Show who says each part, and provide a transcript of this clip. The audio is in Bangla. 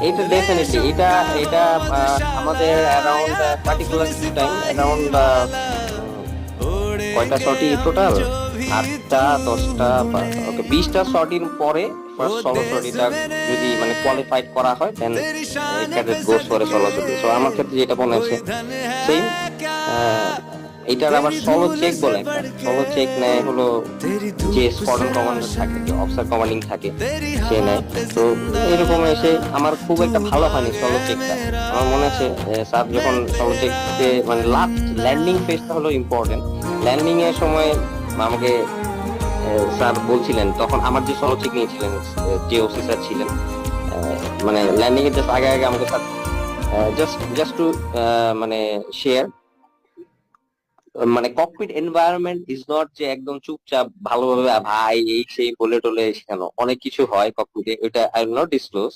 Speaker 1: এটা এটা এটা আহ, আমাদের অ্যারাউন্ড পার্টিকুলার টাইম অ্যারাউন্ড কয়টা শর্টি টোটাল আটটা দশটা ওকে বিশটা শর্টির পরে যদি মানে করা হয় দেন করে সো আমার ক্ষেত্রে যেটা মনে হচ্ছে এটার আবার সলো চেক বলে সলো চেক নেয় হলো যে স্কোয়াড্রন কমান্ডার থাকে যে অফিসার কমান্ডিং থাকে সে নেয়। তো এরকম এসে আমার খুব একটা ভালো হয়নি সলো চেকটা আমার মনে আছে স্যার যখন সলো চেকতে মানে লাস্ট ল্যান্ডিং ফেজটা হলো ইম্পর্টেন্ট ল্যান্ডিং এর সময় আমাকে স্যার বলছিলেন তখন আমার যে সলো চেক নিয়েছিলেন যে অফিসার ছিলেন মানে ল্যান্ডিং এর জাস্ট আগে আগে আমাকে স্যার জাস্ট জাস্ট টু মানে শেয়ার মানে ককপিট এনভায়রনমেন্ট ইজ নট যে একদম চুপচাপ ভালোভাবে ভাই, এই সেই বলে টলে শেখানো অনেক কিছু হয় ককপিটে ওইটা আই উইল নট ডিসক্লোজ